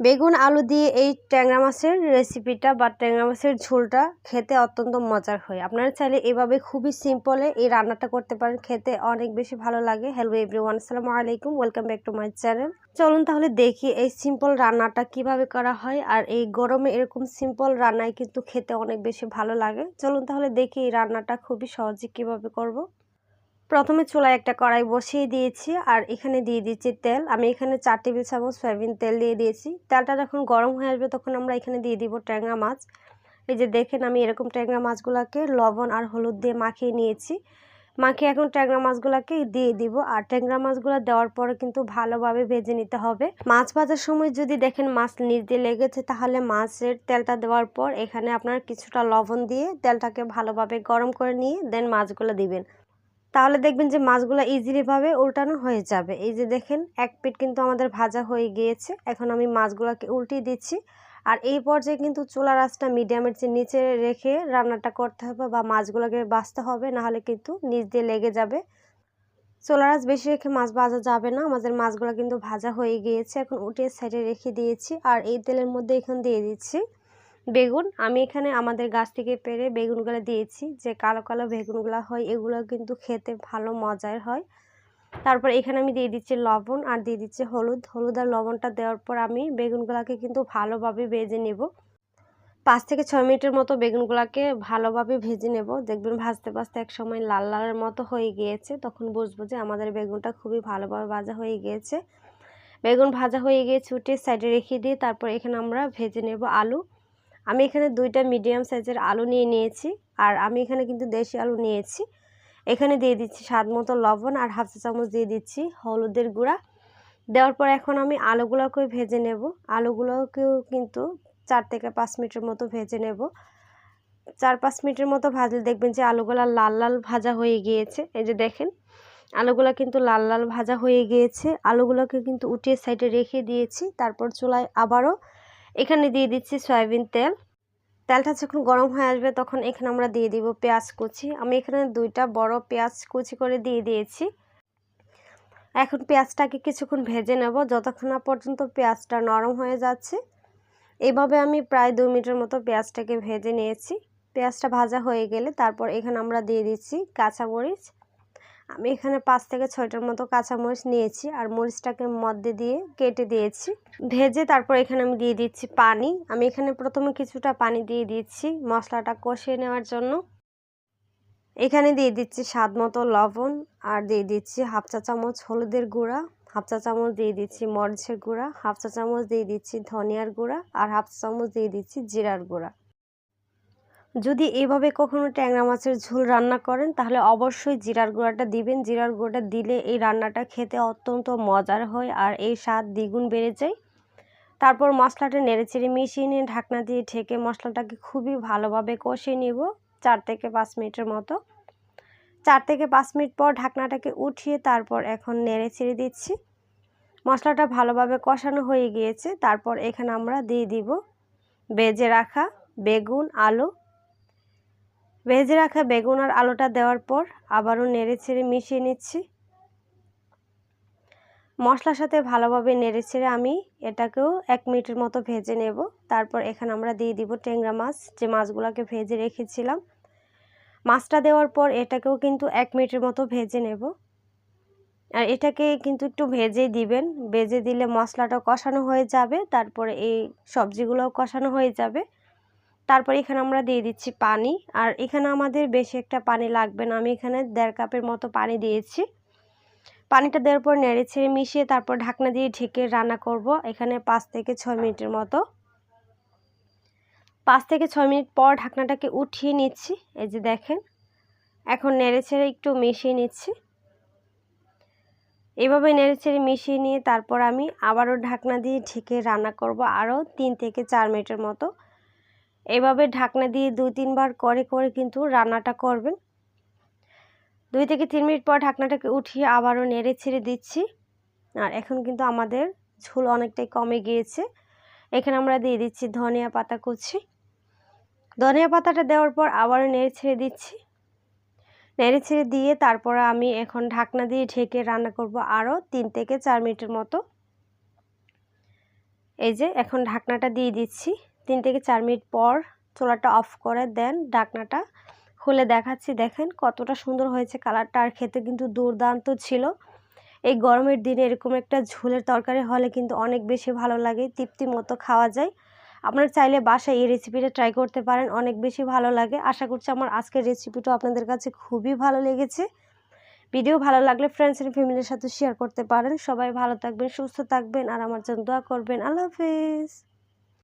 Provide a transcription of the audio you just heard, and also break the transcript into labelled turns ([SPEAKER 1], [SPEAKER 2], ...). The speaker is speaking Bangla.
[SPEAKER 1] বেগুন, আলু দিয়ে এই ট্যাংরা মাছের রেসিপিটা বা ট্যাংরা মাছের ঝোলটা খেতে অত্যন্ত মজার হয়। আপনারা চাইলে এভাবে খুবই সিম্পলে এই রান্নাটা করতে পারেন। খেতে অনেক বেশি ভালো লাগে। হ্যালো এভরিওয়ান আসসালামু আলাইকুম। Welcome back to my channel চলুন তাহলে দেখি এই সিম্পল রান্নাটা কীভাবে করা হয় আর এই গরমে এরকম সিম্পল রান্নায় কিন্তু খেতে অনেক বেশি ভালো লাগে। চলুন তাহলে দেখি এই রান্নাটা খুবই সহজে কীভাবে করব। প্রথমে চুলায় একটা কড়াই বসিয়ে দিয়েছি আর এখানে দিয়ে দিচ্ছি তেল। আমি এখানে চার টেবিল চামচ সয়াবিন তেল দিয়ে দিয়েছি। তেলটা যখন গরম হয়ে আসবে তখন আমরা এখানে দিয়ে দিব ট্যাংরা মাছ। এই যে দেখেন আমি এরকম ট্যাংরা মাছগুলোকে লবণ আর হলুদ দিয়ে মাখিয়ে নিয়েছি। মাখিয়ে এখন ট্যাংরা মাছগুলোকে দিয়ে দিব আর ট্যাংরা মাছগুলো দেওয়ার পরে কিন্তু ভালোভাবে ভেজে নিতে হবে। মাছ ভাজার সময় যদি দেখেন মাছ দিয়ে লেগেছে তাহলে মাছের তেলটা দেওয়ার পর এখানে আপনার কিছুটা লবণ দিয়ে তেলটাকে ভালোভাবে গরম করে নিয়ে দেন মাছগুলো দিবেন। তাহলে দেখবেন যে মাছগুলো ইজিলিভাবে উল্টানো হয়ে যাবে। এই যে দেখেন, এক পিট কিন্তু আমাদের ভাজা হয়ে গিয়েছে। এখন আমি মাছগুলোকে উল্টিয়ে দিচ্ছি। আর এই পর্যায়ে কিন্তু চুলার আঁচটা মিডিয়ামের চেয়ে নিচে রেখে রান্নাটা করতে হবে বা মাছগুলোকে বাঁচতে হবে নাহলে কিন্তু নিচ দিয়ে লেগে যাবে। চুলার আঁচ বেশি রেখে মাছ ভাজা যাবে না। আমাদের মাছগুলো কিন্তু ভাজা হয়ে গিয়েছে। এখন উঠিয়ে সাইডে রেখে দিয়েছি। আর এই তেলের মধ্যে এখন দিয়ে দিচ্ছি বেগুন, আমি এখানে আমাদের গাছ থেকে পেরে বেগুনগুলো দিয়েছি। যে কালো কালো বেগুনগুলো হয়, এগুলো কিন্তু খেতে ভালো মজার হয়। তারপর এখানে আমি দিয়ে দিচ্ছি লবণ আর দিয়ে দিচ্ছি হলুদ। হলুদ আর লবণটা দেওয়ার পর আমি বেগুনগুলোকে কিন্তু ভালোভাবে ভেজে নেব। পাঁচ থেকে ছয় মিনিটের মতো বেগুনগুলোকে ভালোভাবে ভেজে নেব। দেখবেন ভাজতে ভাজতে এক সময় লাল লালের মতো হয়ে গিয়েছে। তখন বুঝব যে আমাদের বেগুনটা খুবই ভালোভাবে ভাজা হয়ে গিয়েছে। বেগুন ভাজা হয়ে গিয়ে ছুটে সাইডে রেখে দিয়ে তারপর এখানে আমরা ভেজে নেব আলু। আমি এখানে দুইটা মিডিয়াম সাইজের আলু নিয়ে নিয়েছি, আর আমি এখানে কিন্তু দেশি আলু নিয়েছি। এখানে দিয়ে দিচ্ছি স্বাদ মতো লবণ আর হাফ চা চামচ দিয়ে দিচ্ছি হলুদের গুঁড়া। দেওয়ার পর এখন আমি আলুগুলোকে ভেজে নেব। আলুগুলোকেও কিন্তু চার থেকে পাঁচ মিনিটের মতো ভেজে নেব। চার পাঁচ মিনিটের মতো ভাজলে দেখবেন যে আলুগুলো লাল লাল ভাজা হয়ে গিয়েছে। এই যে দেখেন, আলুগুলো কিন্তু লাল লাল ভাজা হয়ে গিয়েছে। আলুগুলোকে কিন্তু উঠিয়ে সাইডে রেখে দিয়েছি। তারপর চুলায় আবারও এখানে দিয়ে দিচ্ছি সয়াবিন তেল। তেলটা যখন গরম হয়ে আসবে তখন এখানে আমরা দিয়ে দিব পেঁয়াজ কুচি। আমি এখানে দুইটা বড় পেঁয়াজ কুচি করে দিয়ে দিয়েছি। এখন পেঁয়াজটাকে কিছুক্ষণ ভেজে নেব। যতক্ষণ না পর্যন্ত পেঁয়াজটা নরম হয়ে যাচ্ছে এইভাবে আমি প্রায় দু মিনিটের মতো পেঁয়াজটাকে ভেজে নিয়েছি। পেঁয়াজটা ভাজা হয়ে গেলে তারপর এখানে আমরা দিয়ে দিচ্ছি কাঁচামরিচ। আমি এখানে পাঁচ থেকে ছয়টার মতো কাঁচামরিচ নিয়েছি আর মরিচটাকে মধ্যে দিয়ে কেটে দিয়েছি। ভেজে তারপর এখানে আমি দিয়ে দিচ্ছি পানি। আমি এখানে প্রথমে কিছুটা পানি দিয়ে দিচ্ছি মশলাটা কষিয়ে নেওয়ার জন্য। এখানে দিয়ে দিচ্ছি স্বাদ মতো লবণ আর দিয়ে দিচ্ছি হাফ চা চামচ হলুদের গুঁড়া, হাফ চা চামচ দিয়ে দিচ্ছি মরিচের গুঁড়া, হাফ চা চামচ দিয়ে দিচ্ছি ধনিয়ার গুঁড়া আর হাফ চা চামচ দিয়ে দিচ্ছি জিরার গুঁড়া। যদি এভাবে কখনো ট্যাংরা মাছের ঝোল রান্না করেন, তাহলে অবশ্যই জিরার গুঁড়াটা দিবেন। জিরার গুঁড়াটা দিলে এই রান্নাটা খেতে অত্যন্ত মজার হয় আর এই স্বাদ দ্বিগুণ বেড়ে যায়। তারপর মশলাটা নেড়েচেড়ে মিশিয়ে নিয়ে ঢাকনা দিয়ে ঢেকে মশলাটাকে খুবই ভালোভাবে কষিয়ে নিব চার থেকে পাঁচ মিনিটের মতো। চার থেকে পাঁচ মিনিট পর ঢাকনাটাকে উঠিয়ে তারপর এখন নেড়ে ছেড়ে দিচ্ছি। মশলাটা ভালোভাবে কষানো হয়ে গিয়েছে। তারপর এখানে আমরা দিয়ে দিব বেজে রাখা বেগুন, আলু ভেজে রাখা বেগুন আর আলুটা দেওয়ার পর আবারও নেড়ে ছেড়ে মিশিয়ে নিচ্ছি। মশলার সাথে ভালোভাবে নেড়ে ছেড়ে আমি এটাকেও এক মিনিটের মতো ভেজে নেব। তারপর এখানে আমরা দিয়ে দিব ট্যাংরা মাছ, যে মাছগুলোকে ভেজে রেখেছিলাম। মাছটা দেওয়ার পর এটাকেও কিন্তু এক মিনিটের মতো ভেজে নেব। আর এটাকে কিন্তু একটু ভেজে দিবেন। ভেজে দিলে মশলাটা কষানো হয়ে যাবে, তারপরে এই সবজিগুলোও কষানো হয়ে যাবে। তারপর এখানে আমরা দিয়ে দিচ্ছি পানি। আর এখানে আমাদের বেশি একটা পানি লাগবে না। আমি এখানে দেড় কাপের মতো পানি দিয়েছি। পানিটা দেওয়ার পর নেড়ে ছেড়ে মিশিয়ে তারপর ঢাকনা দিয়ে ঢেকে রান্না করব এখানে পাঁচ থেকে ছয় মিনিটের মতো। পাঁচ থেকে ছয় মিনিট পর ঢাকনাটাকে উঠিয়ে নিচ্ছি। এই যে দেখেন, এখন নেড়ে ছেড়ে একটু মিশিয়ে নিচ্ছি। এভাবে নেড়ে ছেড়ে মিশিয়ে নিয়ে তারপর আমি আবারও ঢাকনা দিয়ে ঢেকে রান্না করব আরও তিন থেকে চার মিনিটের মতো। এভাবে ঢাকনা দিয়ে দুই তিনবার করে করে কিন্তু রান্নাটা করবেন। দুই থেকে তিন মিনিট পর ঢাকনাটাকে উঠিয়ে আবারও নেড়ে ছেড়ে দিচ্ছি। আর এখন কিন্তু আমাদের ঝোল অনেকটাই কমে গিয়েছে। এখানে আমরা দিয়ে দিচ্ছি ধনিয়া পাতা কুচি। ধনিয়া পাতাটা দেওয়ার পর আবারও নেড়ে ছেড়ে দিচ্ছি। নেড়ে ছেড়ে দিয়ে তারপর আমি এখন ঢাকনা দিয়ে ঢেকে রান্না করব আরও তিন থেকে চার মিনিটের মতো। এই যে, এখন ঢাকনাটা দিয়ে দিচ্ছি। তিন থেকে চার মিনিট পর চোলাটা অফ করে দেন ডাকনাটা খুলে দেখাচ্ছি, দেখেন কতটা সুন্দর হয়েছে কালারটা আর খেতে কিন্তু দুর্দান্ত ছিল। এই গরমের দিনে এরকম একটা ঝোলের তরকারি হলে কিন্তু অনেক বেশি ভালো লাগে, তৃপ্তি মতো খাওয়া যায়। আপনারা চাইলে বাসায় এই রেসিপিটা ট্রাই করতে পারেন, অনেক বেশি ভালো লাগে। আশা করছি আমার আজকের রেসিপিটা আপনাদের কাছে খুবই ভালো লেগেছে। ভিডিও ভালো লাগলে ফ্রেন্ডস অ্যান্ড ফ্যামিলির সাথে শেয়ার করতে পারেন। সবাই ভালো থাকবেন, সুস্থ থাকবেন আর আমার জন্য দোয়া করবেন। আল্লাহ হাফেজ।